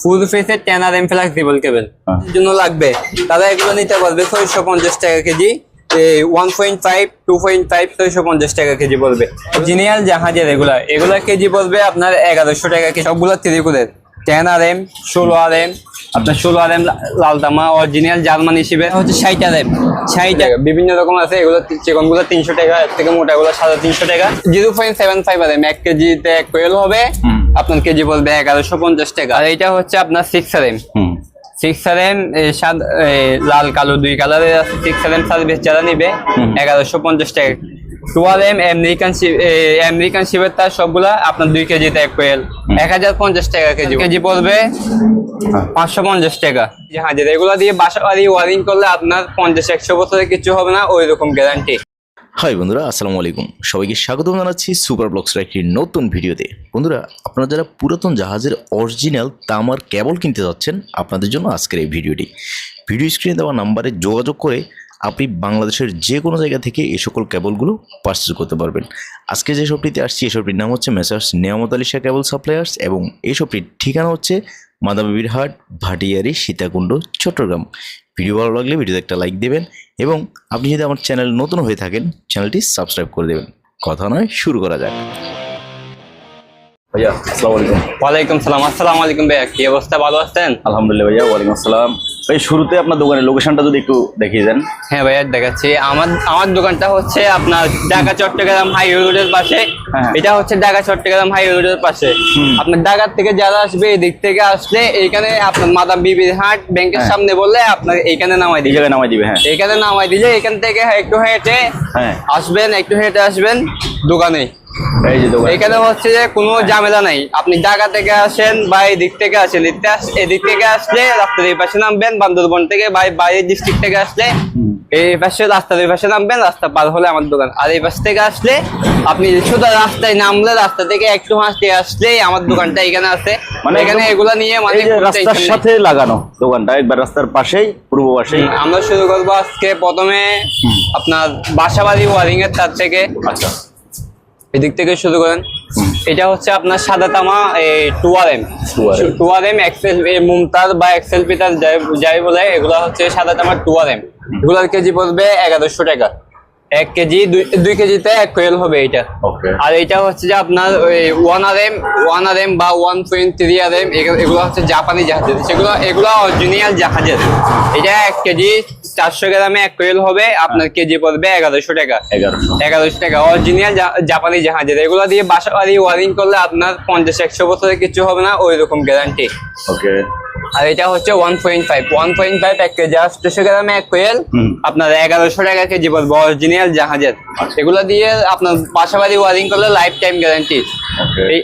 ফুল ফেসের ten R M flexible cable. জন্য লাগবে। তারা এগুলো নিতে পারবে ছয়শো পঞ্চাশ টাকা KG one point five two point five ছয়শো পঞ্চাশ টাকা কেজি পড়বে জাহাজের এগুলা এগুলা কেজি বলবে আপনার এগারোশো টাকা কেজি সবগুলো ত্রিকুলের টেন আর এম ষোলো আর এম আপনার ষোলো আর এম লালতামা অরিজিনাল জার্মান হিসেবে। হচ্ছে ষাট আর এম। ষাট টাকা বিভিন্ন রকম আছে এগুলো চিকনগুলো তিনশো টাকা এর থেকে মোটা গুলো সাড়ে তিনশো টাকা। Zero point seven five R M এক কেজিতে এক কোয়েল হবে। আপনার কেজি পড়বে এগারোশো পঞ্চাশ টাকা। আর এটা হচ্ছে আপনার six R M. Six R M সাদ লাল কালো দুই কালারের আছে। সিক্স আর এম সার্ভিস যারা নিবে এগারোশো পঞ্চাশ টাকা। টুয়েলভ এম আমেরিকান আমেরিকান শিবের তার সবগুলা আপনার দুই কেজিতে এক কোয়েল এক হাজার পঞ্চাশ টাকা কেজি। কেজি পড়বে। হ্যাঁ। পাঁচশো পঞ্চাশ টাকা। জাহাজের এগুলো দিয়ে বাসা বাড়ি ওয়ারিং করলে আপনার পঞ্চাশ একশো বছরে কিছু হবে না ওই রকম গ্যারান্টি হাই বন্ধুরা আসসালামু আলাইকুম। সবাইকে স্বাগত জানাচ্ছি সুপার ব্লগসের একটি নতুন ভিডিওতে। বন্ধুরা আপনারা যারা পুরাতন জাহাজের অরিজিনাল তামার কেবল কিনতে যাচ্ছেন আপনাদের জন্য আজকের এই ভিডিওটি। ভিডিও স্ক্রিনে দেওয়া নাম্বারে যোগাযোগ করে আপনি বাংলাদেশের যে কোনো জায়গা থেকে এই সকল কেবলগুলো পারচেজ করতে পারবেন। আজকে যে শপটিতে আসছি, এই নাম হচ্ছে মেসার্স নিয়ামত আলী শাহ কেবল সাপ্লায়ার্স এবং এই শপটির ঠিকানা হচ্ছে মাদাবিবির হাট ভাটিয়ারি, সীতাকুণ্ড, চট্টগ্রাম। ভিডিও ভালো লাগলে ভিডিওতে একটা লাইক দেবেন এবং আপনি যদি আমার চ্যানেল নতুন হয়ে থাকেন চ্যানেলটি সাবস্ক্রাইব করে দেবেন। কথা নয়, শুরু করা যাক। ভাইয়া আসসালামু আলাইকুম। ওয়ালাইকুম সালাম। আসসালামু আলাইকুম ভাইয়া কি অবস্থা? ভালো আছেন? আলহামদুলিল্লাহ ভাইয়া ওয়ালাইকুম আসসালাম। ভাই শুরুতে আপনার দোকানের লোকেশনটা যদি একটু দেখিয়ে দেন। হ্যাঁ ভাইয়া দেখাচ্ছি। আমার আমার দোকানটা হচ্ছে আপনার ঢাকা চট্টগ্রাম হাইওয়ে রোডের পাশে। হ্যাঁ। এটা হচ্ছে ঢাকা চট্টগ্রাম হাইওয়ে রোডের পাশে। আপনার ঢাকার থেকে যারা আসবে এই দিক থেকে আসলে এইখানে আপনার মাদাম বিবির হাট ব্যাংকের হ্যাঁ। সামনে বললে আপনার এইখানে নামাই দিবে। জায়গায় নামাই দিবে হ্যাঁ। এইখানে নামাই দিলে এখান থেকে একটু হেঁটে হ্যাঁ। আসবেন একটু হেঁটে আসবেন দোকানে। এই যে দোকান। এখানে হচ্ছে যে কোনো ঝামেলা নাই। আপনি ঢাকা থেকে আসেন বা এই দিক থেকে আসেন এদিকে থেকে আসলে রাস্তার এই পাশে নামবেন বান্দরবন থেকে বা বাইরের ডিস্ট্রিক্ট থেকে আসলে এই পাশে রাস্তার এই পাশে নামবেন রাস্তা পার হলে আমার দোকান। আর এই পাশ থেকে আসলে আপনি শুধু রাস্তায় নামলে রাস্তা থেকে একটু হাসতে আসলেই আমার দোকানটা এখানে আছে। মানে এখানে এগুলা নিয়ে মানে রাস্তার সাথে লাগানো দোকানটা একবার রাস্তার পাশেই পূর্ব পাশেই। আমরা শুরু করব আজকে প্রথমে আপনার বাসাবাড়ি ওয়ারিং এর তার থেকে। আচ্ছা। এদিক থেকে শুরু করেন। এটা হচ্ছে আপনার সাদা তামা two R M 2RM two R M Excel Mumtaz বা এক্সেল পিতার যাই বলে এগুলো হচ্ছে সাদা তামা টুয়ার এম এগুলোর কেজি পড়বে এগারোশো টাকা। এক কেজি দুই কেজিতে এক কোয়েল হবে এটা আর এটা হচ্ছে যে আপনার ওই one R M one R M বা one point three R M এগুলো হচ্ছে জাপানি জাহাজের। সেগুলো এগুলো অরিজিনাল জাহাজের। এটা এক কেজি চারশো গ্রামে এক কোয়েল হবে আপনার কেজি পড়বে এগারোশো টাকা। এগারোশো। টাকা। অরিজিনাল জাপানি জাহাজের এগুলো দিয়ে বাসা বাড়ি ওয়ারিং করলে আপনার পঞ্চাশ একশো বছরে কিছু হবে না ওই রকম গ্যারান্টি ওকে। আর এটা হচ্ছে one point five one point five এক কেজি আটশো গ্রামে এক কোয়েল আপনার এগারোশো টাকা কেজি পড়বে অরিজিনাল জাহাজের। এগুলো দিয়ে আপনার বাসা বাড়ি ওয়ারিং করলে লাইফ টাইম গ্যারান্টি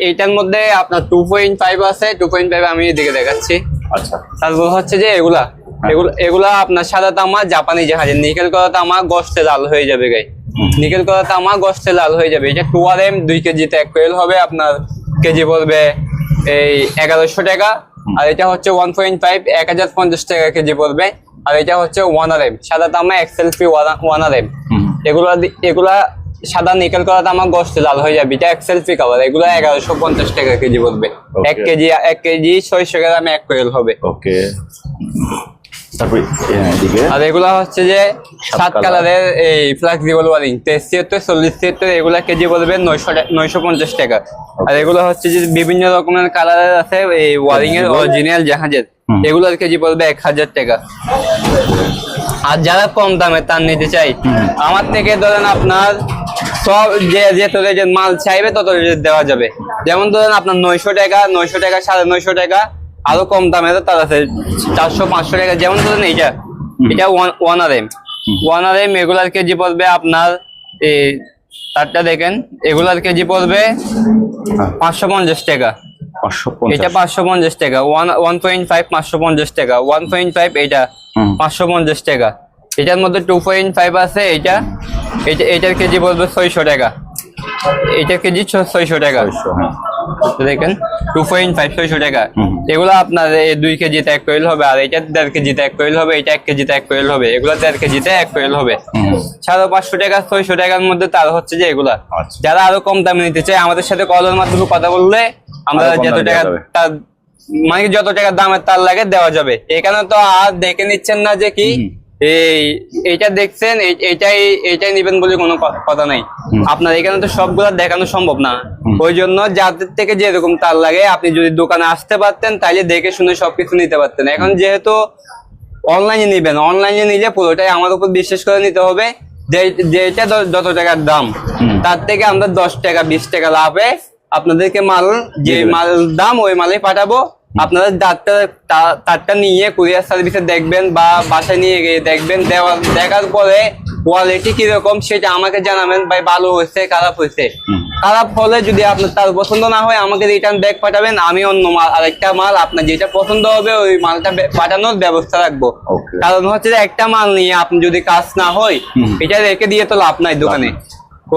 এইটার মধ্যে আপনার টু পয়েন্ট ফাইভ আছে টু পয়েন্ট ফাইভ আমি এদিকে দেখাচ্ছি। আচ্ছা। তারপর হচ্ছে যে এগুলা। এগুলো এগুলা আপনার সাদা তামা জাপানি জাহাজের। নিকেল করা তামা গস্তে লাল হয়ে যাবে গাই। নিকেল করা তামা গস্তে লাল হয়ে যাবে। এটা টু আর এম দুই কেজিতে এক কোয়েল হবে আপনার কেজি পড়বে এই এগারোশো টাকা। আর এটা হচ্ছে ওয়ান পয়েন্ট ফাইভ এক হাজার পঞ্চাশ টাকা কেজি পড়বে আর এটা হচ্ছে ওয়ান আর এম সাদা তামা এক্সেলফি ওয়ান আর এম। এগুলা এগুলা সাদা নিকেল করা তামা গস্তে লাল হয়ে যাবে। এটা এক্সেলফি কালার এগুলো এগারোশো পঞ্চাশ টাকা কেজি পড়বে এক. কেজি এক কেজি ছয়শো গ্রামে এক কোয়েল হবে। ওকে। হ্যাঁ আর এগুলা হচ্ছে যে সাত সাত কালার। কালারের এই ফ্লেক্সিবল ওয়ারিং তেইশ ছিয়াত্তর চল্লিশ ছিয়াত্তর এগুলা কেজি বলবে নয়শো নয়শো পঞ্চাশ টাকা। আর এগুলো হচ্ছে যে বিভিন্ন রকমের কালারের আছে এই ওয়ারিং এর অরিজিনাল জাহাজের। এগুলোর কেজি পড়বে এক হাজার টাকা। আর যারা কম দামে তার নিতে চাই আমার থেকে ধরেন আপনার সব যে যে মাল চাইবে তত দেওয়া যাবে। যেমন ধরেন আপনার নয়শো টাকা নয়শো টাকা সাড়ে নয়শো টাকা আরও কম দামের তার আছে। চারশো পাঁচশো টাকা যেমন ধরেন এইটা। এটা one R M one R M এগুলার কেজি পড়বে আপনার এই তারটা দেখেন এগুলার কেজি পড়বে হ্যাঁ, পাঁচশো পঞ্চাশ টাকা। এটা পাঁচশো পঞ্চাশ টাকা। ওয়ান ওয়ান পয়েন্ট ফাইভ পাঁচশো পঞ্চাশ টাকা। ওয়ান পয়েন্ট ফাইভ এটা পাঁচশো পঞ্চাশ টাকা। এটার মধ্যে টু পয়েন্ট ফাইভ আছে এটা। এটা এটার কেজি বলবে ছয়শো টাকা। এটার কেজি ছয়শো টাকা হ্যাঁ দেখেন টু পয়েন্ট ফাইভ ছয়শো টাকা। এগুলো আপনার দুই কেজিতে এক কোয়েল হবে আর এটা দেড় কেজিতে এক কোয়েল হবে এটা এক কেজিতে এক কোয়েল হবে এগুলো দেড় কেজিতে এক কোয়েল হবে। সাড়ে পাঁচশো টাকা ছয়শো টাকার মধ্যে তার হচ্ছে যে এগুলা আচ্ছা। যারা আরও কম দামে নিতে চায় আমাদের সাথে কলের মাধ্যমে কথা বললে আমরা যত টাকা তার মানে যত টাকা দামের তার লাগে দেওয়া যাবে এখানে তো আর দেখে নিচ্ছেন না যে কি। এই এইটা দেখছেন এইটাই এইটাই নিবেন বলে কোনো কথা নাই। আপনার এখানে তো সবগুলা দেখানো সম্ভব না। ওই জন্য যাদের থেকে যেরকম তার লাগে আপনি যদি দোকানে আসতে পারতেন তাহলে দেখে শুনে সবকিছু নিতে পারতেন। এখন যেহেতু অনলাইনে নিবেন অনলাইনে নিলে পুরোটাই আমার উপর বিশ্বাস করে নিতে হবে যে- যেটা যত টাকার দাম তার থেকে আমরা দশ টাকা বিশ টাকা লাভে আপনাদেরকে মাল যে মাল দাম ওই মালে পাঠাবো। আপনারা ডাক্তার তারটা নিয়ে কুরিয়ার সার্ভিসে দেখবেন বা বাসায় নিয়ে গিয়ে দেখবেন। দেখার পরে কোয়ালিটি কীরকম সেটা আমাকে জানাবেন। ভাই ভালো হয়েছে খারাপ হয়েছে। খারাপ হলে যদি আপনার তার পছন্দ না হয় আমাকে রিটার্ন ব্যাক পাঠাবেন। আমি অন্য মাল আরেকটা মাল আপনার যেটা পছন্দ হবে ওই মালটা পাঠানোর ব্যবস্থা রাখব। কারণ হচ্ছে যে একটা মাল নিয়ে আপনি যদি কাজ না হয় এটা রেখে দিয়ে তো লাভ নাই দোকানে।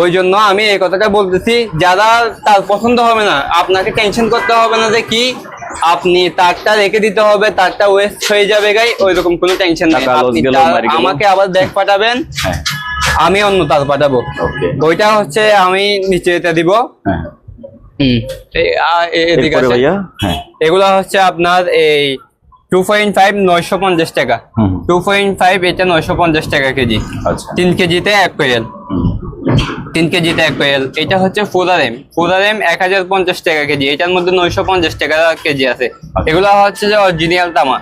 ওই জন্য আমি এই কথাটা বলতেছি যারা তার পছন্দ হবে না আপনাকে টেনশন করতে হবে না যে কি আপনি তারটা রেখে দিতে হবে তারটা ওয়েস্ট হয়ে যাবে গাই ওই রকম কোনো টেনশন নেই। আমাকে আবার ব্যাগ পাঠাবেন হ্যাঁ। আমি অন্য তার পাঠাবো। ওইটা হচ্ছে আমি নিচে এটা দিব। হ্যাঁ। হ্যাঁ। এগুলা হচ্ছে আপনার এই টু পয়েন্ট ফাইভ নয়শো পঞ্চাশ টাকা। টু পয়েন্ট ফাইভ এটা নয়শো পঞ্চাশ টাকা কেজি। আচ্ছা। তিন কেজিতে এক কোয়েল। তিন কেজিতে এক কোয়েল এটা হচ্ছে ফুদারেম ফুদারেম এক হাজার পঞ্চাশ টাকা কেজি। এটার মধ্যে নয়শো পঞ্চাশ টাকা কেজি আছে। এগুলো হচ্ছে যে অরিজিনাল তামা।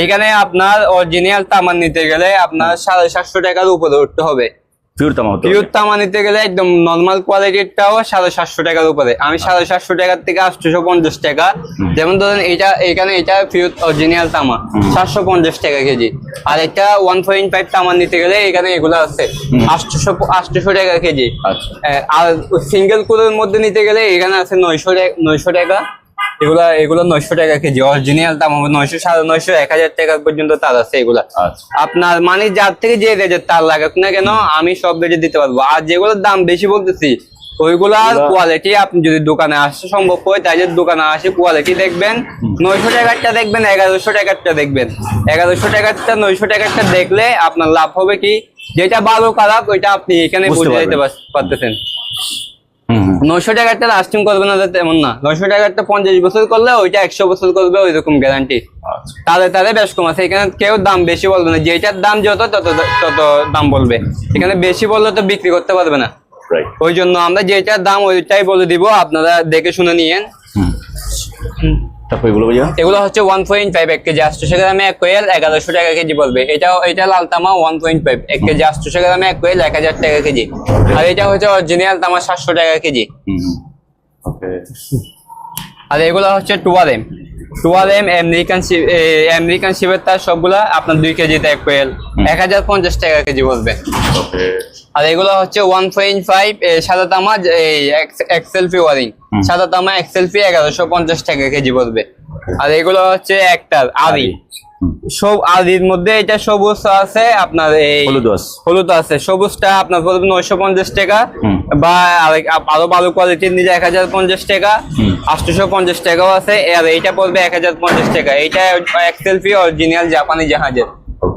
এইখানে আপনার অরিজিনাল তামা নিতে গেলে আপনার সাড়ে সাতশো টাকার উপরে উঠতে হবে। পিওর তামা নিতে গেলে একদম নর্মাল কোয়ালিটিরটাও সাড়ে সাতশো টাকার উপরে। আমি সাড়ে সাতশো টাকার থেকে আটশোশো পঞ্চাশ টাকা। যেমন ধরেন এটা এখানে এটা পিওর অরিজিনাল তামা সাতশো পঞ্চাশ টাকা কেজি। আর এটা ওয়ান পয়েন্ট ফাইভ তামা নিতে গেলে এখানে এগুলো আছে। আটশোশো আটশোশো টাকা কেজি। আচ্ছা। আর সিঙ্গেল কুলের মধ্যে নিতে গেলে এখানে আছে নয়শো নয়শো টাকা। এগুলা এগুলো নয়শো টাকা কেজি অরিজিনাল দাম হবে নয়শো সাড়ে নয়শো এক হাজার টাকা পর্যন্ত তার আছে এগুলা। আচ্ছা। আপনার মানে যার থেকে যে রেজের তার লাগাক না কেন আমি সব রেজে দিতে পারব। আর যেগুলোর দাম বেশি বলতেছি ওইগুলার কোয়ালিটি আপনি যদি দোকানে আসতে সম্ভব হয় তাহলে দোকানে আসে কোয়ালিটি দেখবেন নয়শো টাকারটা দেখবেন এগারোশো টাকারটা দেখবেন। এগারোশো টাকারটা নয়শো টাকারটা দেখলে আপনার লাভ হবে কি? যেটা ভালো খারাপ ওইটা আপনি এখানে বুঝে যেতে পারতেছেন। নয়শো টাকারটা লাস্টিং করবে না তেমন না। নয়শো টাকারটা পঞ্চাশ বছর করলে ওইটা একশো বছর করবে ওই রকম গ্যারান্টি আচ্ছা। তাদের তাদের বেশ কম আছে। এখানে কেউ দাম বেশি বলবে না। যেটার দাম যত তত তত দাম বলবে। এখানে বেশি বললে তো বিক্রি করতে পারবে না। ওই জন্য আমরা যেটার দাম ওইটাই বলে দিব। আপনারা দেখে শুনে নিয়েন। হুম। তারপর এগুলো ভাইয়া? হচ্ছে এক কেজি গ্রামে এক কোয়েল টাকা কেজি এটা লাল তামা ফাইভ এক কেজি গ্রামে এক কোয়েল এক হাজার টাকা কেজি। আর এটা হচ্ছে অরিজিনাল তামা সাতশো টাকা কেজি। ওকে আর এগুলো হচ্ছে two R M two R M American American শিবের তার সবগুলা আপনার দুই কেজিতে এক কোয়েল। এক হাজার পঞ্চাশ টাকা কেজি বলবে। ওকে আর এগুলো হচ্ছে ওয়ান পয়েন্ট ফাইভ সাদা তামা এই এক্সেলফি ওয়ারিং সাদা তামা এক্সেলফি এগারোশো পঞ্চাশ টাকা কেজি পড়বে। আর এগুলো হচ্ছে একটার আদি। সব আদির মধ্যে এটা সবুজ আছে আপনার এই হলুদ আছে। সবুজটা আপনার পড়বে নয়শো পঞ্চাশ টাকা বা আরও ভালো কোয়ালিটির নিলে এক হাজার পঞ্চাশ টাকা। আটশোশো পঞ্চাশ টাকাও আছে আর এইটা পড়বে এক হাজার পঞ্চাশ টাকা। এইটা এক্সেলফি অরিজিনাল জাপানি জাহাজের।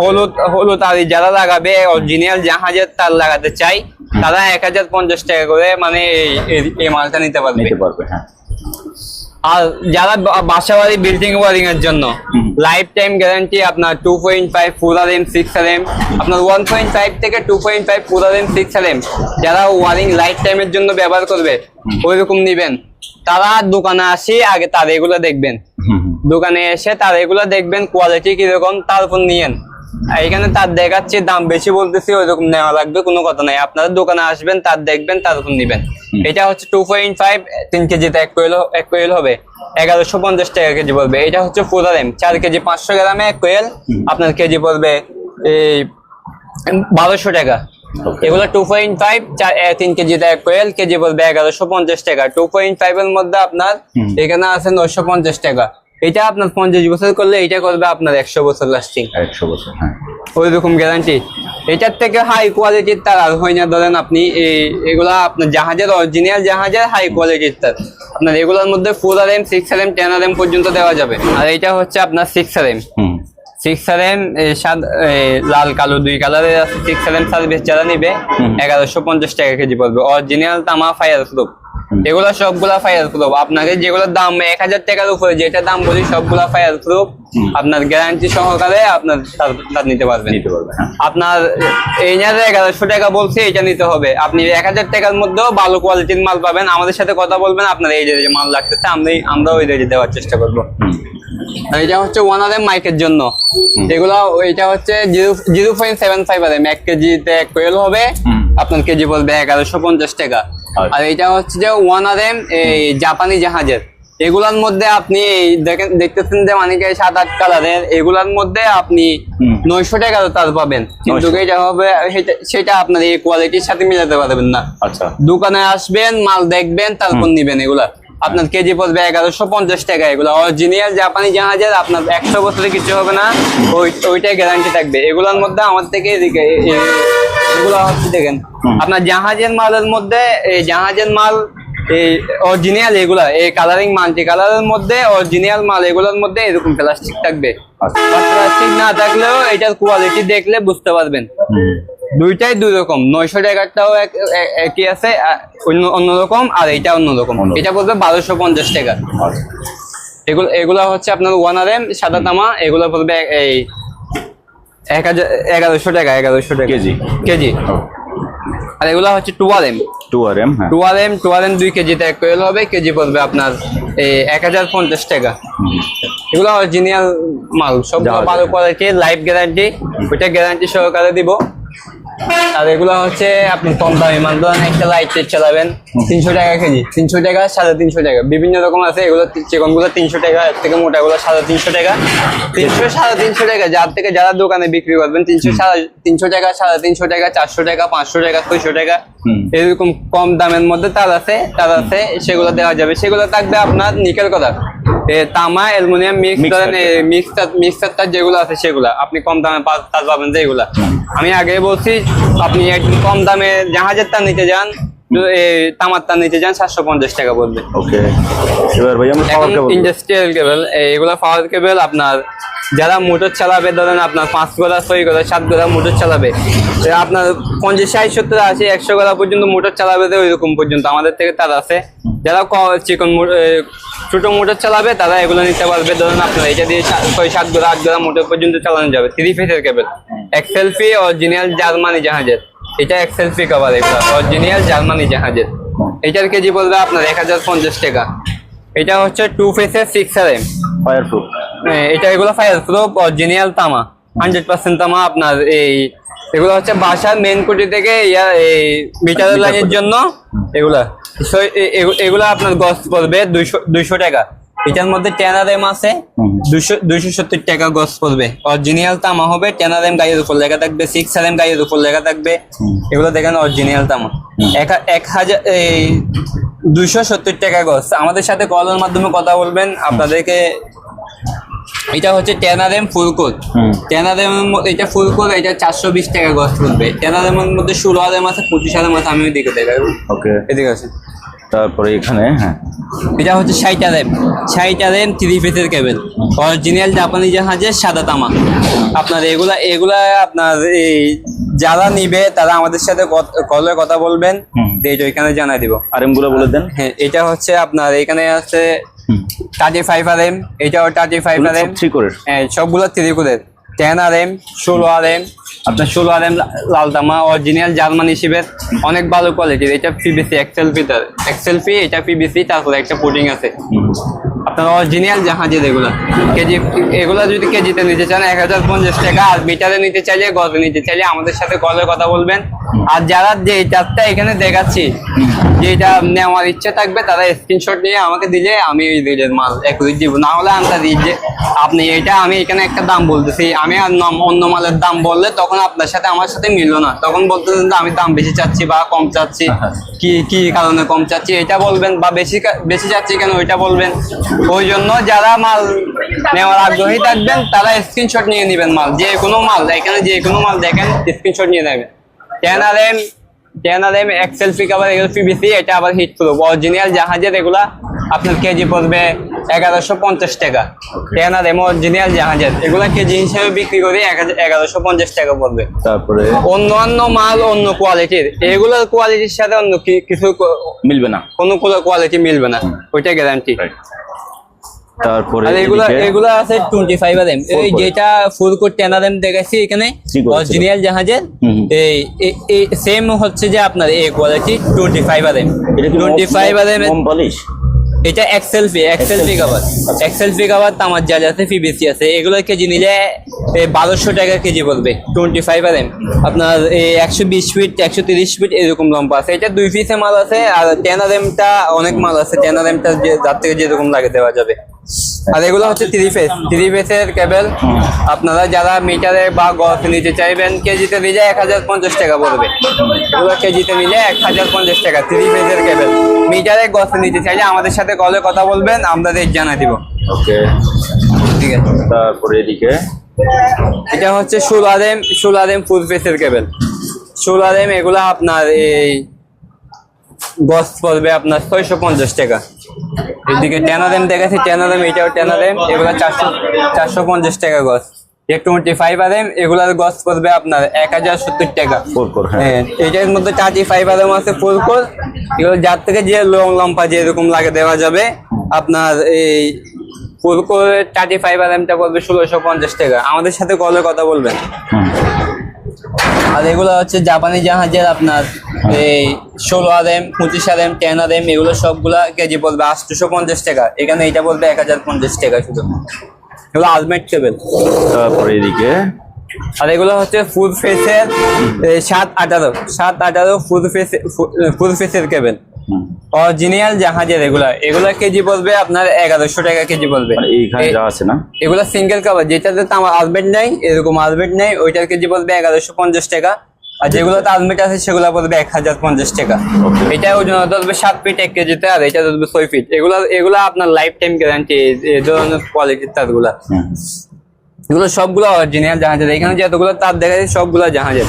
হলুদ হলুদ আর যারা লাগাবে অরিজিনাল জাহাজের তার লাগাতে চাই তারা এক হাজার পঞ্চাশ টাকা করে মানে এই- মালটা নিতে পারবে। নিতে পারবে হ্যাঁ। আর যারা বাসা বাড়ি বিল্ডিং ওয়ারিং এর জন্য লাইফ টাইম গ্যারান্টি আপনার two point five full R M six R M আপনার ওয়ান পয়েন্ট ফাইভ থেকে two point five full R M six R M যারা ওয়ারিং লাইফ টাইমের জন্য ব্যবহার করবে ওই রকম নিবেন। তারা দোকানে আসি আগে তার এগুলো দেখবেন। দোকানে এসে তার এগুলো দেখবেন কোয়ালিটি কীরকম তারপর নিয়েন। এখানে তার দেখাচ্ছি দাম বেশি বলতেছি ওইরকম নেওয়া লাগবে কোনো কথা নাই। আপনারা দোকানে আসবেন তার দেখবেন তার তারপর নিবেন। এটা হচ্ছে টু পয়েন্ট ফাইভ তিন কেজিতে এক কোয়েল এক কোয়েল হবে। এগারোশো পঞ্চাশ টাকা কেজি পড়বে এটা হচ্ছে ফুলার এম চার কেজি পাঁচশো গ্রামে এক কোয়েল আপনার কেজি পড়বে এই বারোশো টাকা. এগুলো টু পয়েন্ট ফাইভ চার তিন কেজিতে এক কোয়েল কেজি পড়বে এগারোশো পঞ্চাশ টাকা। টু পয়েন্ট ফাইভ এর মধ্যে আপনার এখানে আছে নয়শো পঞ্চাশ টাকা। এটা আপনার পঞ্চাশ বছর করলে এটা করবে আপনার একশো বছর লাস্টিং একশো বছর হ্যাঁ। ওই রকম গ্যারান্টি এটার থেকে হাই কোয়ালিটির তার আর হয় না। ধরেন আপনি এই- এগুলা আপনার জাহাজের অরিজিনাল জাহাজের হাই কোয়ালিটির তার। আপনার এগুলোর মধ্যে four R M six R M ten R M পর্যন্ত দেওয়া যাবে। আর এটা হচ্ছে আপনার six R M six R M লাল কালো দুই কালারের আছে। সিক্স আর এম সার্ভিস যারা নিবে এগারোশো পঞ্চাশ টাকা কেজি পড়বে। অরিজিনাল তামা ফায়ার প্রুফ এগুলো সবগুলা ফায়ার প্রুফ আপনাকে যেগুলোর দাম এক হাজার টাকার উপরে যেটা দাম বলি সবগুলা ফায়ার প্রুফ আপনার গ্যারান্টি সহকারে আপনার তার- নিতে পারবেন। হ্যাঁ। আপনার এই নিয়ে এগারোশো টাকা বলছে এটা নিতে হবে। আপনি এক হাজার টাকার মধ্যেও ভালো কোয়ালিটির মাল পাবেন। আমাদের সাথে কথা বলবেন আপনার এই যে যে মাল লাগতেছে আমরা আমরা ওই রেটে দেওয়ার চেষ্টা করব। এটা হচ্ছে ওয়ান আর এম মাইকের জন্য। এগুলা এটা হচ্ছে zero point seven five R M এক কেজিতে কোয়েল হবে। আপনার কেজি পড়বে এগারোশো পঞ্চাশ টাকা। আর এটা হচ্ছে যে ওয়ান আর এম এই জাপানি জাহাজের। এগুলার মধ্যে আপনি দেখেন দেখতেছেন যে মানে সাত আট কালারের এগুলার মধ্যে আপনি নয়শো টাকা তার পাবেন। কিন্তু এটা হবে সেটা- সেটা আপনার এই কোয়ালিটির সাথে মিলাতে পারবেন না। আচ্ছা। দোকানে আসবেন মাল দেখবেন তারপর নিবেন এগুলা। আপনার কেজি পড়বে এগারোশো পঞ্চাশ টাকা এগুলো। অরিজিনাল জাপানি জাহাজের আপনার একশো বছরে কিছু হবে না। ওই ওইটাই গ্যারান্টি থাকবে। এগুলোর মধ্যে আমার থেকে এগুলো হচ্ছে দেখেন আপনার জাহাজের মালের মধ্যে এই জাহাজের মাল এই অরিজিনাল এগুলা এই কালারিং মাল্টি কালারের মধ্যে অরিজিনাল মাল এগুলোর মধ্যে এরকম প্লাস্টিক থাকবে। আচ্ছা। প্লাস্টিক না থাকলেও এটার কোয়ালিটি দেখলে বুঝতে পারবেন। দুইটাই দুই রকম। নয়শো টাকারটাও এক- একই আছে অন্য অন্যরকম আর এইটা অন্যরকম। এটা পড়বে বারোশো পঞ্চাশ টাকা। আচ্ছা। এগুলো এগুলো হচ্ছে আপনার ওয়ান আর এম সাদা তামা এগুলো পড়বে এই এক হাজার এগারোশো টাকা এগারোশো টাকা। কেজি। কেজি। আর এগুলো হচ্ছে two R M two R M হ্যাঁ। Two R M two R M দুই কেজিতে এক কোয়েল হবে কেজি পড়বে আপনার এই এক হাজার পঞ্চাশ টাকা। এগুলো অরিজিনাল মাল সব ভালো। কোয়ালিটি লাইফ গ্যারান্টি ওইটা গ্যারান্টি সহকারে দিব। আর এগুলো হচ্ছে আপনি কম দামি মাল ধরেন একটা লাইট চালাবেন। তিনশো টাকা কেজি। তিনশো টাকা সাড়ে তিনশো টাকা। বিভিন্ন রকম আছে। এগুলো চিকনগুলো তিনশো টাকা এর থেকে মোটা গুলো সাড়ে তিনশো টাকা। তিনশো সাড়ে তিনশো টাকা। যার থেকে যারা দোকানে বিক্রি করবেন তিনশো সাড়ে তিনশো টাকা সাড়ে তিনশো টাকা চারশো টাকা পাঁচশো টাকা ছয়শো টাকা। এরকম কম দামের মধ্যে তার আছে তার আছে সেগুলো দেওয়া যাবে। সেগুলো থাকবে আপনার নিকেল কথা তামা অ্যালুমিনিয়াম মিক্স ধরেন মিক্সার মিক্সার তার যেগুলো আছে সেগুলা। আপনি কম দামে তার পাবেন যেগুলা। আমি আগে বলছি আপনি একটু কম দামে জাহাজের তার নিতে যান নিতে যান সাতশো পঞ্চাশ টাকা পড়বে। ওকে। এবার ভাই আমরা পাওয়ার কেবল ইন্ডাস্ট্রিয়াল কেবল এগুলো পাওয়ার কেবল আপনার যারা মোটর চালাবে ধরেন আপনার পাঁচ গোলা ছয় গোলা সাত গোলা মোটর চালাবে আপনার পঞ্চাশ ষাট সত্তর আশি একশো গোলা পর্যন্ত মোটর চালাবে তো ওইরকম পর্যন্ত আমাদের থেকে তার আছে। যারা চিকন ছোট মোটর চালাবে তারা এগুলো নিতে পারবে ধরুন আপনার এটা দিয়ে ছয় সাত গোলা আট গোড়া মোটর পর্যন্ত চালানো যাবে থ্রি ফেসের কেবল। এক্সেল ফি অরিজিনাল জার্মানি জাহাজের। এটা এক্সেল ফি কভার এগুলো অরিজিনাল জার্মানি জাহাজের। এটার কেজি বলবে আপনার এক হাজার পঞ্চাশ টাকা। এটা হচ্ছে টু ফেসের six R M fire proof এটা এগুলো ফায়ার প্রুফ অরিজিনাল তামা। হান্ড্রেড পার্সেন্ট তামা আপনার এই এগুলো হচ্ছে বাসার মেন কুটি থেকে ইয়া এই মিটার লাইনের জন্য এগুলা। So, এ- এ- আপনার গছ পড়বে দুইশো দুইশো টাকা। এটার মধ্যে টেনার এম আছে। দুইশো দুইশো সত্তর টাকা গছ পড়বে। অরিজিনাল তামা হবে টেনার এম গাড়ির উপর লেখা থাকবে সিক্স আর এম গাড়ির উপর লেখা থাকবে। এগুলো দেখেন অরিজিনাল তামা। এক এক হাজার এই দুইশো সত্তর টাকা গছ আমাদের সাথে কলের মাধ্যমে কথা বলবেন আপনাদেরকে এটা হচ্ছে টেনারেম ফুল কোট। হুম। টেনারেম এটা ফুল কোট এটা চারশো বিশ টাকা গছ পড়বে। টেনারেমের মধ্যে ষোলো হাজার মাসে পঁচিশ হাজার মাসে আমি ওইদিকে দেখাবো। ওকে এদিকে আছে তারপরে এখানে হ্যাঁ। এটা হচ্ছে ষাট রেম ষাট রেম থ্রি ফেসের কেবল। অরিজিনাল জাপানি জাহাজের সাদা তামা। আপনার এগুলা এগুলা আপনার এই যারা নিবে তারা আমাদের সাথে কলে কথা বলবেন। ওইখানে জানাই দিব। আর এমগুলো বলে দেন। হ্যাঁ এটা হচ্ছে আপনার এখানে আছে। থার্টি ফাইভ আর এম এটাও thirty five R M three করে হ্যাঁ সবগুলো ত্রিকুদের টেন আর এম ষোলো আর এম আপনার ষোলো আর এম লাল দামা অরিজিনাল জার্মান হিসেবে অনেক ভালো কোয়ালিটির এটা পিবিসি এক্সেল ফিটার এক্সেল ফি এটা পিবিসি তারপরে একটা পুটিং আছে। আপনার অরিজিনাল জাহাজের এগুলা কেজি এগুলা যদি কেজিতে নিতে চান এক হাজার পঞ্চাশ টাকা আর মিটারে নিতে চাইলে গজে নিতে চাইলে আমাদের সাথে কলে কথা বলবেন। আর যারা যে চারটা এখানে দেখাচ্ছি যেটা নেওয়ার ইচ্ছে থাকবে তারা স্ক্রিনশট নিয়ে আমাকে দিলে আমি ওই দিলের মাল এক দিব। না হলে আনতে দিই যে আপনি এটা আমি এখানে একটা দাম বলতেছি আমি আর নম- অন্য মালের দাম বললে তখন আপনার সাথে আমার সাথে মিললো না। তখন বলতেছেন আমি দাম বেশি চাচ্ছি বা কম চাচ্ছি কি কি কারণে কম চাচ্ছি এটা বলবেন বা বেশি বেশি চাচ্ছি কেন ওইটা বলবেন। ওই জন্য যারা মাল নেওয়ার আগ্রহী থাকবেন তারা স্ক্রিনশট নিয়ে নেবেন মাল যে কোনো মাল এখানে যে কোনো মাল দেখেন স্ক্রিনশট নিয়ে নেবেন। আর এম আর এম এক্সেল ফি কাবার এগুলো পিবিসি এটা আবার হিট প্রুফ অরিজিনাল জাহাজের এগুলা আপনার কেজি পড়বে এগারোশো পঞ্চাশ টাকা। টেনার এম অরিজিনাল জাহাজের এগুলা কেজি হিসেবে বিক্রি করি এগারোশো পঞ্চাশ টাকা পড়বে। তারপরে? অন্য অন্য মাল অন্য কোয়ালিটির এগুলোর কোয়ালিটির সাথে অন্য কিছু মিলবে না। কোনো কোয়ালিটি মিলবে না ওইটা গ্যারান্টি তারপরে এগুলা এগুলা আছে টোয়েন্টি ফাইভ আর এম এই যেটা ফুল কোট টেনার এম দেখাচ্ছি এখানে অরিজিনাল জাহাজের। এই সেম হচ্ছে যে আপনার এই quality twenty five R M এটা কি টোয়েন্টি ফাইভ আর এম মোম এটা এক্সেল ফি এক্সেল ফি কাভার এক্সেল ফি কাভার তামার জাল আছে পিবিসি আছে। এগুলো কেজি নিলে বারোশো টাকা কেজি বলবে টোয়েন্টি ফাইভ আর এম আপনার একশো বিশ ফিট একশো তিরিশ ফিট এরকম লম্বা আছে। এটা দুই পিসে মাল আছে আর টেন আর এমটা অনেক মাল আছে। টেন আর এমটা যার থেকে যেরকম লাগে দেওয়া যাবে। আর এগুলো হচ্ছে থ্রি ফেস থ্রি ফেসের কেবল আপনারা যারা মিটারে বা গছ নিতে চাইবেন কেজিতে নিলে এক হাজার পঞ্চাশ টাকা পড়বে। এগুলো কেজিতে নিলে এক হাজার পঞ্চাশ টাকা থ্রি ফেসের কেবল মিটারে গছ নিতে চাইলে আমাদের সাথে কলে কথা বলবেন আমরা রেট জানাই দিব। ওকে। ঠিক আছে। তারপরে এদিকে? এটা হচ্ছে সোলারেম সোলারেম ফুল ফেসের কেবল সোলারেম এগুলো আপনার এই গছ পড়বে আপনার ছয়শো পঞ্চাশ টাকা। এদিকে টেনারেম দেখাচ্ছি টেনারেম এটাও টেনারেম এগুলো চারশো চারশো পঞ্চাশ টাকা গছ। টোয়েন্টি ফাইভ আর এম এগুলার গছ পড়বে আপনার এক হাজার সত্তর টাকা। হ্যাঁ। হ্যাঁ এটার মধ্যে থার্টি ফাইভ আর এম আছে ফুল কোর। এগুলো যার থেকে যে লং লম্পা যেরকম লাগে দেওয়া যাবে আপনার এই full core thirty five R এমটা পড়বে ষোলোশো পঞ্চাশ টাকা। আমাদের সাথে কলে কথা বলবেন। আর এগুলো হচ্ছে জাপানি জাহাজের আপনার এই ষোলো আর এম পঁচিশ R M ten R M এগুলো সবগুলা কেজি পড়বে আটশোশো পঞ্চাশ টাকা। এখানে এটা বলবে এক হাজার পঞ্চাশ টাকা শুধু। এগুলো আলমেট কেবেল তারপরে এদিকে। আর এগুলো হচ্ছে ফুল ফেসের সাত আঠারো সাত আঠারো ফুল ফেসের ফুল ফেসের কেবল। অরিজিনাল জাহাজের এগুলা এগুলা কেজি বলবে আপনার এগারোশো টাকা কেজি বলবে। মানে এইখানে যা আছে না? এগুলা সিঙ্গেল কাভার যেটাতে আমার আলবেট নেই এরকম আলবেট নেই ওইটার কেজি বলবে এগারোশো পঞ্চাশ টাকা। আর যেগুলোতে আলবেট আছে সেগুলো বলবে এক হাজার পঞ্চাশ টাকা। এটা ওজন ধরবে সাত ফিট এক কেজিতে আর এটা ধরবে ছয় ফিট এগুলা এগুলা আপনার লাইফ টাইম গ্যারান্টি এই ধরনের কোয়ালিটির তারগুলা। এগুলো সবগুলো অরিজিনাল জাহাজের। এখানে যতগুলো তার দেখা যায় সবগুলো জাহাজের।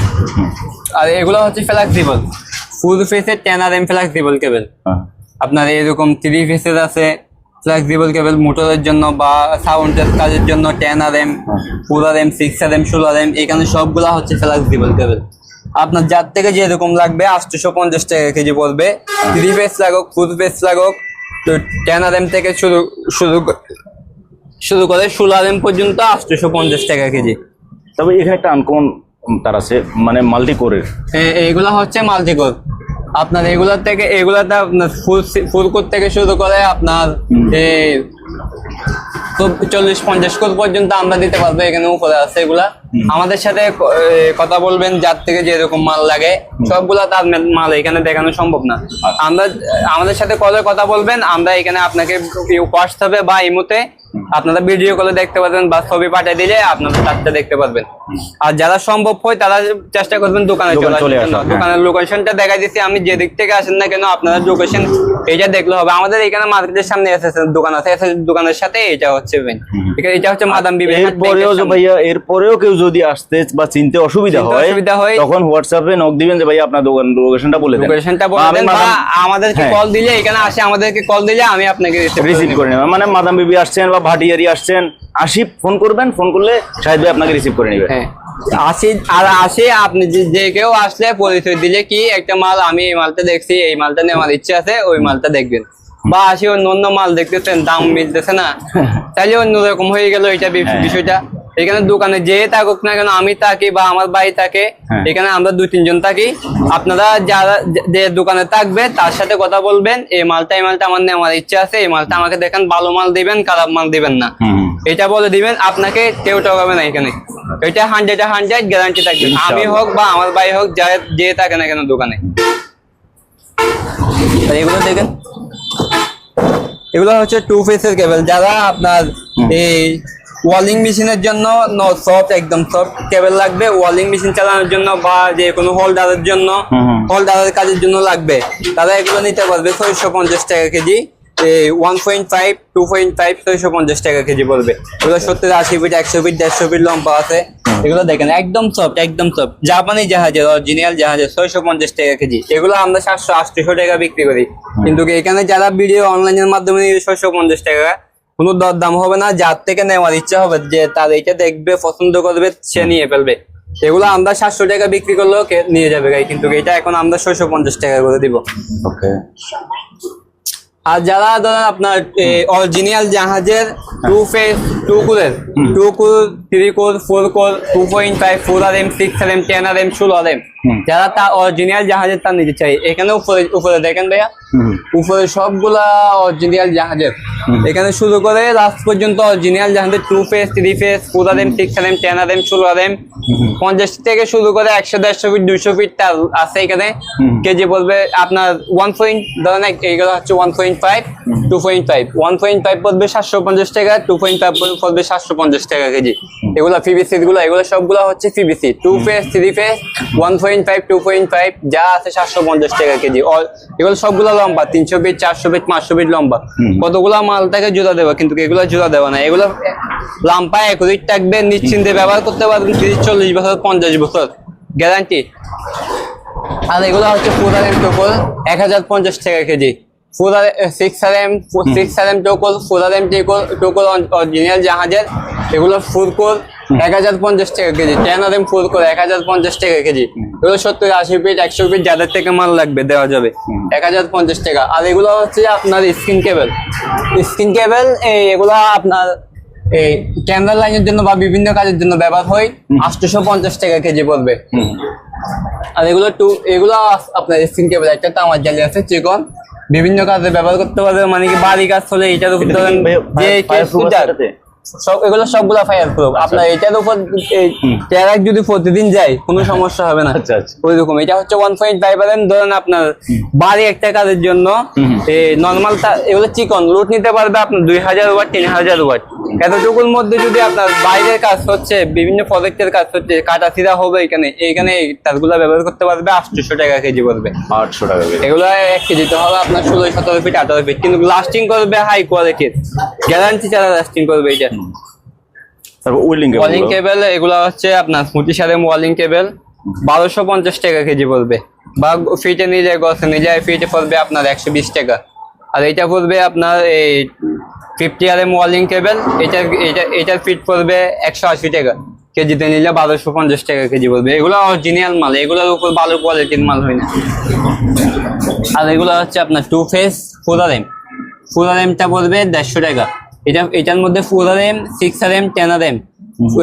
আর এগুলো হচ্ছে ফ্লেক্সিবল ফুল ফেসের ten R M flexible cable. আপনার এরকম থ্রি ফেসের আছে ফ্লেক্সিবল কেবল মোটরের জন্য বা সাউন্ডের কাজের জন্য ten R M four R M six R M ষোলো আর এম এখানে সবগুলা হচ্ছে ফ্লেক্সিবল কেবল আপনার যার থেকে যেরকম লাগবে আটশোশো পঞ্চাশ টাকা কেজি পড়বে। থ্রি ফেস লাগুক ফুল ফেস লাগুক তো টেন আর এম থেকে শুরু শুরু শুরু করে ষোলো আর এম পর্যন্ত আটশোশো পঞ্চাশ টাকা কেজি। তবে এখানে একটা আনকমন তার আছে মানে মাল্টি কোরের এ- এইগুলা হচ্ছে মাল্টিকোর আপনার এগুলার থেকে এগুলাতে আপনার ফুল ফুল কোর থেকে শুরু করে আপনার চল্লিশ পঞ্চাশ পর্যন্ত আমরা দিতে পারব এখানে উপরে আছে এগুলা। আমাদের সাথে কথা বলবেন যার থেকে যেরকম মাল লাগে। সবগুলা তার মাল এখানে দেখানো সম্ভব না। আমরা আমাদের সাথে কলে কথা বলবেন আমরা এখানে আপনাকে হোয়াটসঅ্যাপে বা ইমোতে আপনারা ভিডিও কলে দেখতে পারবেন বা ছবি পাঠিয়ে দিলে আপনারা তারটা দেখতে পারবেন। আর যারা সম্ভব হয় তারা চেষ্টা করবেন দোকানে চলে হ্যাঁ। দোকানের লোকেশনটা দেখাই দিচ্ছি আমি যে দিক থেকে আসেন না কেন আপনারা লোকেশন এটা দেখলে হবে। আমাদের এখানে মার্কেটের সামনে এসএস দোকান আছে। এসএস দোকানের সাথে এটা হচ্ছে এটা হচ্ছে মাদাম এরপরেও ভাইয়া এরপরেও কেউ যদি আসতে বা চিনতে অসুবিধা হয় অসুবিধা হয়। তখন হোয়াটসঅ্যাপে নক দিবেন যে ভাই আপনার দোকান লোকেশনটা বলে দেন। লোকেশনটা বলে দেন বা আমাদেরকে হ্যাঁ। কল দিলে এখানে আসে আমাদেরকে কল দিলে আমি আপনাকে রিসিভ করে নেবেন মানে মাদাম বিবি আসছেন বা ভাটিয়ারি আসছেন আসিফ ফোন করবেন ফোন করলে শাহিদ ভাই আপনাকে রিসিভ করে নেবে। হ্যাঁ। আসি আর আসে আপনি যে কেউ আসলে পরিচয় দিলে কি একটা মাল আমি এই মালটা দেখছি এই মালটা নিয়ে আমার ইচ্ছে আছে ওই মালটা দেখবেন। বা আসি অন্য অন্য মাল দেখতেছেন দাম মিলতেছে না। তাহলে অন্যরকম হয়ে গেল এটা হ্যাঁ। বিষয়টা। এখানে দোকানে যে থাকুক না কেন আমি থাকি বা আমার ভাই থাকে হ্যাঁ। এখানে আমরা দুই তিনজন থাকি। আপনারা যারা যে- দোকানে থাকবে তার সাথে কথা বলবেন এই মালটা এই মালটা আমার নেওয়ার ইচ্ছা আছে এই মালটা আমাকে দেখেন ভালো মাল দিবেন খারাপ মাল দিবেন না। এটা বলে দিবেন আপনাকে কেউ ঠকাবে না এখানে। এটা হান্ড্রেড হান্ড্রেড গ্যারান্টি থাকবে। আমি হোক বা আমার ভাই হোক যা যে থাকে না কেন দোকানে। এগুলো দেখেন। এগুলো হচ্ছে টু ফেসের কেবল যারা আপনার এই ওয়ালিং মেশিনের জন্য সফট একদম সফট কেবল লাগবে। ওয়ালিং মেশিন চালানোর জন্য বা যে কোনো হোল্ডারের জন্য। হোল্ডারের কাজের জন্য লাগবে। তারা এগুলো নিতে পারবে ছয়শো পঞ্চাশ টাকা KG. One point five two point five ছয়শো পঞ্চাশ টাকা কেজি পড়বে। এগুলো সত্তর আশি ফিট একশো ফিট দেড়শো ফিট লম্বা আছে। এগুলো দেখেন একদম সফট একদম সফট জাপানি জাহাজের অরিজিনাল জাহাজের ছয়শো পঞ্চাশ টাকা কেজি। এগুলো আমরা সাতশো টাকা বিক্রি করি। কিন্তু এখানে যারা ভিডিও অনলাইনের মাধ্যমে ছয়শো পঞ্চাশ টাকা কোনো দরদাম হবে না যার থেকে নেওয়ার ইচ্ছা হবে যে তার এইটা দেখবে পছন্দ করবে সে নিয়ে ফেলবে। এগুলো আমরা সাতশো টাকা বিক্রি করলেও কে- নিয়ে যাবে গাই কিন্তু এটা এখন আমরা ছয়শো পঞ্চাশ টাকা করে দিব। ওকে। আর যারা ধরেন আপনার অরিজিনাল জাহাজের টু ফেস টু কুলের two core three core four core two point five four R M six R M ten R M ষোলো আর এম। যারা তা অরিজিনাল জাহাজের তার নিতে চাই এখানে উপরে উপরে দেখেন ভাইয়া? উপরে সবগুলা অরিজিনাল জাহাজের। এখানে শুরু করে লাস্ট পর্যন্ত অরিজিনাল জাহাজের two phase three phase four R M six R M ten R M ষোলো আর এম পঞ্চাশ থেকে শুরু করে একশো দেড়শো ফিট দুইশো ফিট তার আছে এখানে। কেজি বলবে আপনার ওয়ান পয়েন্ট ধরেন এইগুলো হচ্ছে one point five two point five one point five পড়বে সাতশো পঞ্চাশ টাকা টু পয়েন্ট ফাইভ পড়বে সাতশো পঞ্চাশ টাকা কেজি। এগুলো পিভিসি গুলো এগুলো সবগুলো হচ্ছে PVC two phase three phase one point five two point five যা আছে সাতশো পঞ্চাশ টাকা কেজি। এগুলো সবগুলো লম্বা তিনশো ফিট চারশো ফিট পাঁচশো ফিট লম্বা। কতগুলো মালটাকে জোড়া দেওয়া কিন্তু এগুলো জোড়া দেওয়া না। এগুলো লাম্পা একুরিট থাকবে নিশ্চিন্তে ব্যবহার করতে পারবেন তিরিশ চল্লিশ বছর পঞ্চাশ বছর। গ্যারান্টি। আর এগুলো হচ্ছে ফুরার এম টোকল এক হাজার পঞ্চাশ টাকা KG. Four R six R M six R M two core four R M two core two core original জাহাজের এগুলো ফুরকোল এক হাজার পঞ্চাশ টাকা KG. Ten R M four core এক হাজার পঞ্চাশ টাকা কেজি। এগুলো সত্তর আশি ফিট একশো ফিট যাদের থেকে মাল লাগবে দেওয়া যাবে। এক হাজার পঞ্চাশ টাকা। আর এগুলো হচ্ছে আপনার স্ক্রিন কেবল স্ক্রিন কেবল এগুলো আপনার এই ক্যামেরা লাইনের জন্য বা বিভিন্ন কাজের জন্য ব্যবহার হয়। আটশোশো পঞ্চাশ টাকা কেজি পড়বে। আর এগুলো টু এগুলো আপনার স্ক্রিন কেবল একটা তামার জালি আছে চিকন বিভিন্ন কাজে ব্যবহার করতে পারবে মানে কি বাড়ি কাজ হলে এটার উপর ধরেন যে সব এগুলো সবগুলা ফায়ার প্রুফ আপনার এটার উপর ট্যারাক যদি প্রতিদিন যায় কোনো সমস্যা হবে না। আচ্ছা, আচ্ছা। ওই রকম এটা হচ্ছে ওয়ান পয়েন্ট ফাইভ আর ধরেন আপনার বাড়ি একটা কাজের জন্য নর্মাল এগুলো চিকন। রুট নিতে পারবে আপনার দুই হাজার ওয়াট তিন হাজার ওয়াট এতটুকুর মধ্যে যদি আপনার বাইরের কাজ হচ্ছে বিভিন্ন প্রজেক্টের কাজ হচ্ছে কাটা সিরা হবে এখানে এইখানে তারগুলা ব্যবহার করতে পারবে আটশোশো টাকা কেজি পড়বে। আটশো টাকা এগুলো এক কেজিতে হবে আপনার ষোলো সতেরো ফিট আঠারো ফিট কিন্তু লাস্টিং করবে হাই কোয়ালিটির গ্যারান্টি ছাড়া লাস্টিং করবে এটা ওয়ালিং কেবল এগুলো হচ্ছে আপনার স্মুটি সাথে ওয়ালিং কেবল বারোশো পঞ্চাশ টাকা কেজি পড়বে। বা ফিটে নিয়ে যায় গছে নিয়ে যায় ফিটে পড়বে আপনার একশো বিশ টাকা। আর এটা পড়বে আপনার এই ফিফটি আর এম ওয়ালিং কেবল এটার এটা এটার ফিট পড়বে একশো আশি টাকা। কেজিতে নিলে বারোশো পঞ্চাশ টাকা কেজি পড়বে। এগুলো অরিজিনাল মাল, এগুলোর উপর ভালো কোয়ালিটির মাল হয় না। আর এগুলো হচ্ছে আপনার two phase four M four এমটা পড়বে দেড়শো টাকা। এটা, এটার মধ্যে four M six R M ten R M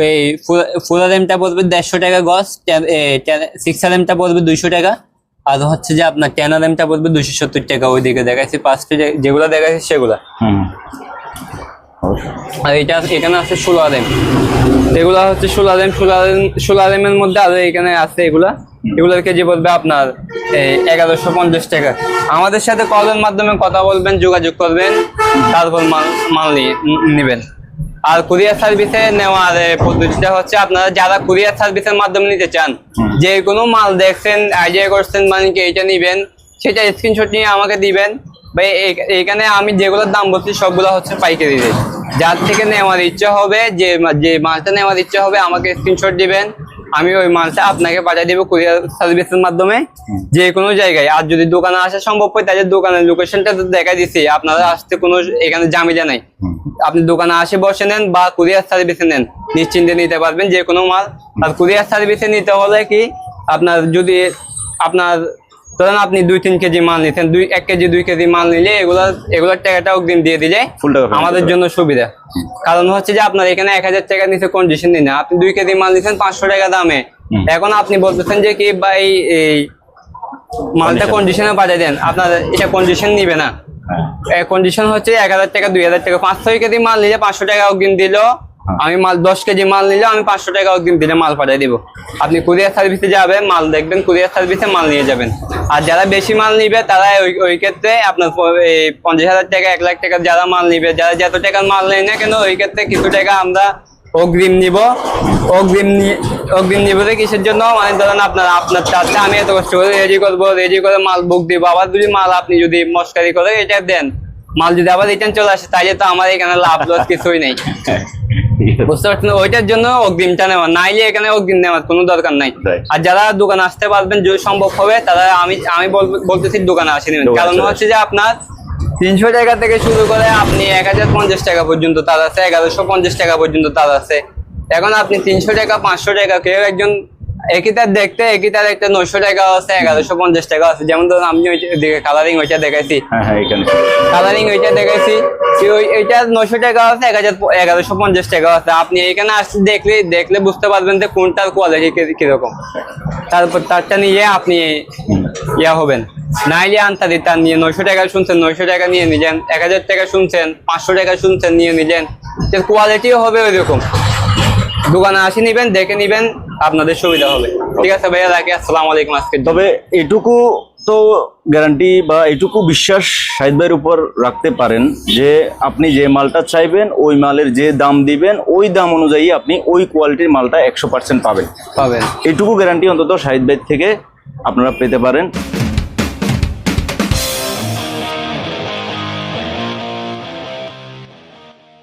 এই ফোর এমটা পড়বে দেড়শো টাকা গজ সিক্স আর এমটা পড়বে দুইশো টাকা। আর হচ্ছে যে আপনার টেন আর এমটা পড়বে দুইশো সত্তর টাকা। ওইদিকে দেখাচ্ছি পাঁচটা যেগুলো দেখাচ্ছি সেগুলা। আর এটা এখানে আছে ষোলো এগুলা হচ্ছে ষোলো আর এম ষোলো এর মধ্যে আরও এখানে আছে এগুলা। এগুলোর কেজি পড়বে আপনার এগারোশো পঞ্চাশ টাকা। আমাদের সাথে কলের মাধ্যমে কথা বলবেন, যোগাযোগ করবেন, তারপর মাল নেবেন। আর কুরিয়ার সার্ভিসে নেওয়ার পদ্ধতিটা হচ্ছে আপনারা যারা কুরিয়ার সার্ভিসের মাধ্যমে নিতে চান, যে কোনো মাল দেখছেন, আইডিয়া করছেন মানে কি এটা নিবেন, সেটা স্ক্রিনশট নিয়ে আমাকে দিবেন ভাই এখানে আমি যেগুলোর দাম বলছি সবগুলো হচ্ছে পাইকারি রেট যার থেকে নেওয়ার ইচ্ছা হবে যে যে মালটা নেওয়ার ইচ্ছা হবে আমাকে স্ক্রিনশট দিবেন। আমি ওই মালটা আপনাকে পাঠিয়ে দেবো কুরিয়ার সার্ভিসের মাধ্যমে যে কোনো জায়গায়। আর যদি দোকানে আসা সম্ভব হয় তাদের দোকানের লোকেশনটা তো দেখা দিছি। আপনারা আসতে কোনো এখানে জামিলা নাই। আপনি দোকানে আসে বসে নেন বা কুরিয়ার সার্ভিসে নেন। নিশ্চিন্তে নিতে পারবেন যে কোনো মাল। আর কুরিয়ার সার্ভিসে নিতে হলে কি আপনার যদি আপনার ধরেন আপনি দুই তিন কেজি মাল নিতেন দুই এক কেজি দুই কেজি মাল নিলে এগুলা এগুলোর টাকাটা অগ্রিম দিয়ে দিলে আমাদের জন্য সুবিধা। কারণ হচ্ছে যে আপনার এখানে এক হাজার টাকা নিচে কন্ডিশন দিন আপনি দুই কেজি মাল নিচ্ছেন পাঁচশো টাকা দামে। এখন আপনি বলতেছেন যে কি ভাই এই মালটা কন্ডিশনে পাঠিয়ে দেন। আপনার এটা কন্ডিশন নিবে না। হ্যাঁ। কন্ডিশন হচ্ছে এক হাজার টাকা দুই হাজার টাকা। পাঁচশো কেজি মাল নিলে পাঁচশো টাকা অগ্রিম দিল। আমি মাল দশ কেজি মাল নিলে আমি পাঁচশো টাকা অগ্রিম দিলে মাল পাঠিয়ে দিব। আপনি কুরিয়ার সার্ভিসে যাবেন মাল দেখবেন কুরিয়ার সার্ভিসে মাল নিয়ে যাবেন। আর যারা বেশি মাল নিবে তারা ওই ক্ষেত্রে আপনার এই পঞ্চাশ হাজার টাকা এক লাখ টাকা যারা মাল নিবে যারা যত টাকার মাল নেয় না কেন ওই ক্ষেত্রে কিছু টাকা আমরা অগ্রিম নিব। অগ্রিম নিয়ে অগ্রিম নিব কিসের জন্য? মানে ধরেন আপনার আপনার চার্জটা আমি এত কষ্ট করে রেডি করব রেডি করে মাল বুক দিব। আবার যদি মাল আপনি যদি মস্কারি করে এটা দেন মাল যদি আবার রিটার্ন চলে আসে তাহলে তো আমার এখানে লাভ লস কিছুই নেই। বুঝতে পারছেন? ওইটার জন্য অগ্রিমটা নেওয়া। নাইলে এখানে অগ্রিম নেওয়ার কোনো দরকার নাই। আর যারা দোকানে আসতে পারবেন যদি সম্ভব হবে তারা আমি আমি বলতেছি দোকানে আসে নেবেন। কারণ হচ্ছে যে আপনার তিনশো টাকা থেকে শুরু করে আপনি এক হাজার পঞ্চাশ টাকা পর্যন্ত তার আছে এগারোশো পঞ্চাশ টাকা পর্যন্ত তার আছে। এখন আপনি তিনশো টাকা পাঁচশো টাকা কেউ একজন একই তার দেখতে একই তার একটা নয়শো টাকা আছে এগারোশো পঞ্চাশ টাকা আছে। যেমন ধরুন আমি কালারিং ওইটা দেখাইছি। হ্যাঁ হ্যাঁ কালারিং ওইটা দেখাইছি। নয়শো টাকা আছে, এক হাজার এগারোশো পঞ্চাশ টাকা আপনি দেখলে দেখলে বুঝতে পারবেন যে কোনটার কোয়ালিটি কীরকম। তারপর তারটা নিয়ে আপনি ইয়া হবেন। তার নিয়ে নয়শো টাকা শুনছেন টাকা নিয়ে এক হাজার টাকা শুনছেন, পাঁচশো টাকা শুনছেন, নিয়ে কোয়ালিটিও হবে দোকানে আসি নিবেন, দেখে নিবেন, আপনাদের সুবিধা হবে। ঠিক আছে ভাইয়া, রাখি। আসসালামু আলাইকুম আজকে তবে এটুকু তো গ্যারান্টি বা এটুকু বিশ্বাস সাহিদ ভাইয়ের উপর রাখতে পারেন যে আপনি যে মালটা চাইবেন ওই মালের যে দাম দিবেন ওই দাম অনুযায়ী আপনি ওই কোয়ালিটির মালটা একশো পার্সেন্ট পাবেন। পাবেন। এটুকু গ্যারান্টি অন্তত সাহিদ ভাইয়ের থেকে আপনারা পেতে পারেন।